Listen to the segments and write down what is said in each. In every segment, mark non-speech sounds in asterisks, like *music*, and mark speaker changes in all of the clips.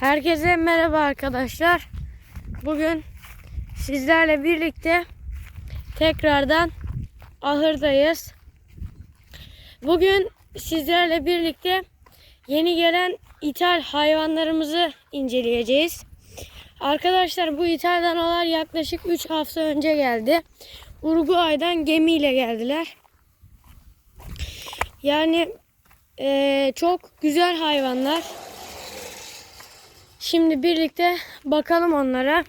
Speaker 1: Herkese merhaba arkadaşlar. Bugün sizlerle birlikte tekrardan ahırdayız. Bugün sizlerle birlikte yeni gelen ithal hayvanlarımızı inceleyeceğiz. Arkadaşlar bu ithal danalar yaklaşık 3 hafta önce geldi. Uruguay'dan gemiyle geldiler. Yani eee, çok güzel hayvanlar. Şimdi birlikte bakalım onlara.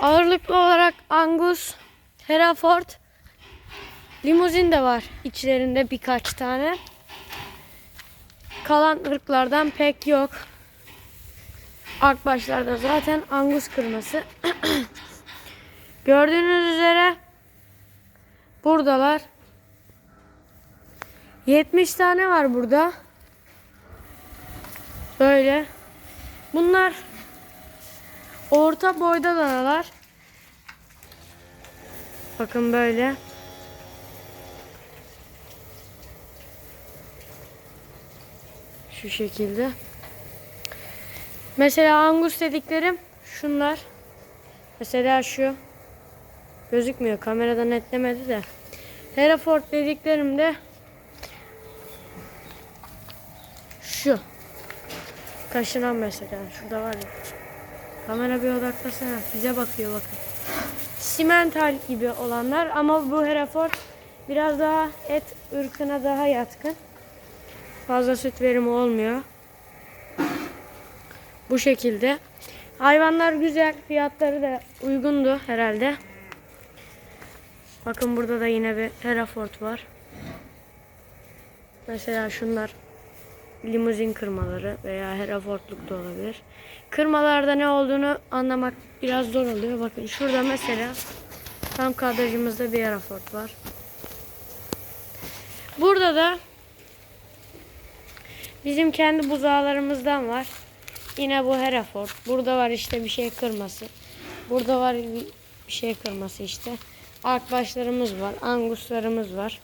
Speaker 1: Ağırlıklı olarak Angus, Hereford, limuzin de var içlerinde birkaç tane. Kalan ırklardan pek yok. Akbaşlarda zaten Angus kırması. *clears throat* Gördüğünüz üzere buradalar. 70 tane var burada. Böyle. Bunlar orta boyda danalar. Bakın böyle. Şu şekilde. Mesela angus dediklerim şunlar. Mesela şu. Gözükmüyor. Kamerada netlemedi de. Hereford dediklerim de şu. Kaşınan mesela. Şurada var ya. Kamera bir odaklasana. Bize bakıyor bakın. Simental gibi olanlar ama bu Hereford biraz daha et ırkına daha yatkın. Fazla süt verimi olmuyor. Bu şekilde. Hayvanlar güzel. Fiyatları da uygundu herhalde. Bakın burada da yine bir Hereford var. Mesela şunlar limuzin kırmaları veya Hereford'luk da olabilir. Kırmalarda ne olduğunu anlamak biraz zor oluyor. Bakın şurada mesela tam kadrajımızda bir Hereford var. Burada da bizim kendi buzağlarımızdan var. Yine bu Hereford. Burada var işte bir şey kırması. Burada var bir şey kırması işte. Akbaşlarımız var. Anguslarımız var.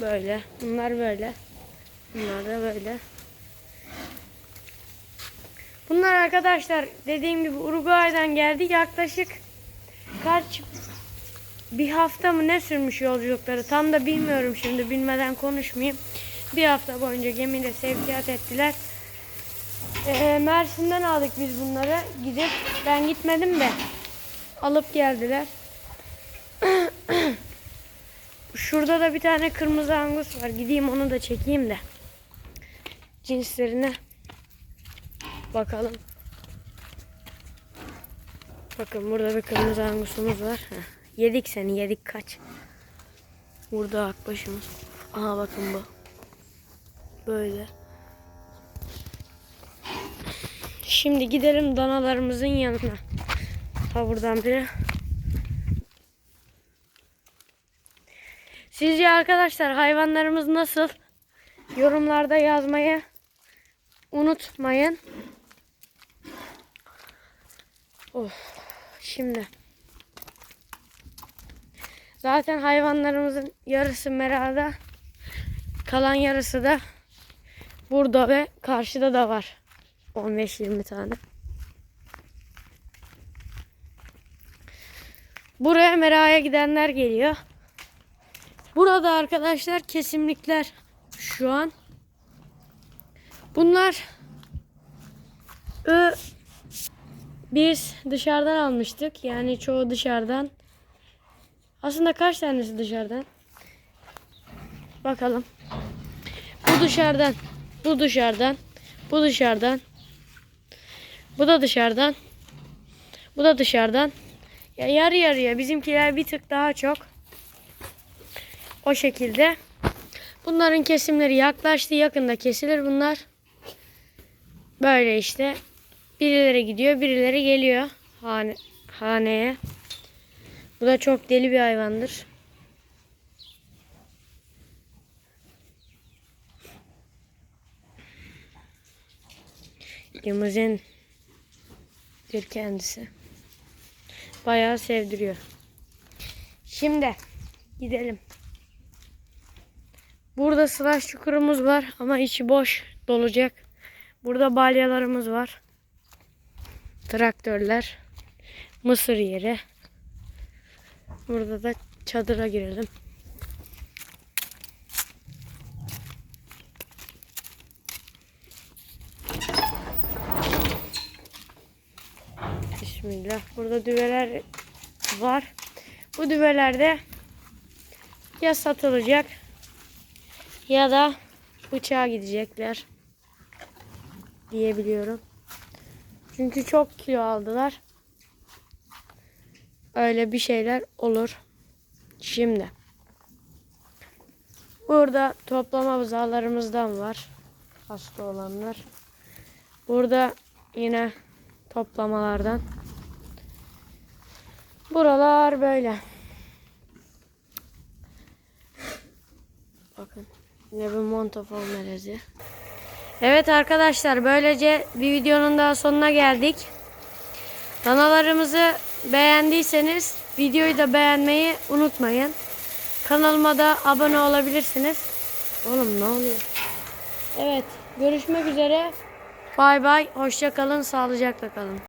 Speaker 1: Böyle. Bunlar böyle. Bunlar da böyle. Bunlar arkadaşlar dediğim gibi Uruguay'dan geldi. Yaklaşık kaç bir hafta mı ne sürmüş yolculukları tam da bilmiyorum şimdi bilmeden konuşmayayım. Bir hafta boyunca gemiyle sevkiyat ettiler. Ee, Mersin'den aldık biz bunları gidip ben gitmedim de alıp geldiler. Şurada da bir tane kırmızı angus var. Gideyim onu da çekeyim de. Cinslerine bakalım. Bakın burada bir kırmızı angusumuz var. Heh. Yedik seni yedik kaç. Burada akbaşımız. Aha bakın bu. Böyle. Şimdi gidelim danalarımızın yanına. Ha buradan biri. Sizce arkadaşlar hayvanlarımız nasıl? Yorumlarda yazmayı unutmayın. Of. Şimdi. Zaten hayvanlarımızın yarısı merada. Kalan yarısı da burada ve karşıda da var. 15-20 tane. Buraya meraya gidenler geliyor. Burada arkadaşlar kesimlikler şu an. Bunlar ö, biz dışarıdan almıştık. Yani çoğu dışarıdan. Aslında kaç tanesi dışarıdan? Bakalım. Bu dışarıdan. Bu dışarıdan. Bu dışarıdan. Bu da dışarıdan. Bu da dışarıdan. Ya yarı yarıya. Bizimkiler bir tık daha çok. O şekilde. Bunların kesimleri yaklaştı. Yakında kesilir bunlar. Böyle işte. Birileri gidiyor, birileri geliyor hane, haneye. Bu da çok deli bir hayvandır. Limuzin bir kendisi. Bayağı sevdiriyor. Şimdi gidelim. Burada slash çukurumuz var ama içi boş dolacak. Burada balyalarımız var. Traktörler. Mısır yeri. Burada da çadıra girelim. Bismillah. Burada düveler var. Bu düvelerde ya satılacak ya da bıçağa gidecekler diyebiliyorum. Çünkü çok kilo aldılar. Öyle bir şeyler olur. Şimdi. Burada toplama bızalarımızdan var. Hasta olanlar. Burada yine toplamalardan. Buralar böyle. Bakın. Yine bir montofon melezi. Evet arkadaşlar böylece bir videonun daha sonuna geldik. Danalarımızı beğendiyseniz videoyu da beğenmeyi unutmayın. Kanalıma da abone olabilirsiniz. Oğlum ne oluyor? Evet görüşmek üzere. Bay bay. Hoşça kalın. Sağlıcakla kalın.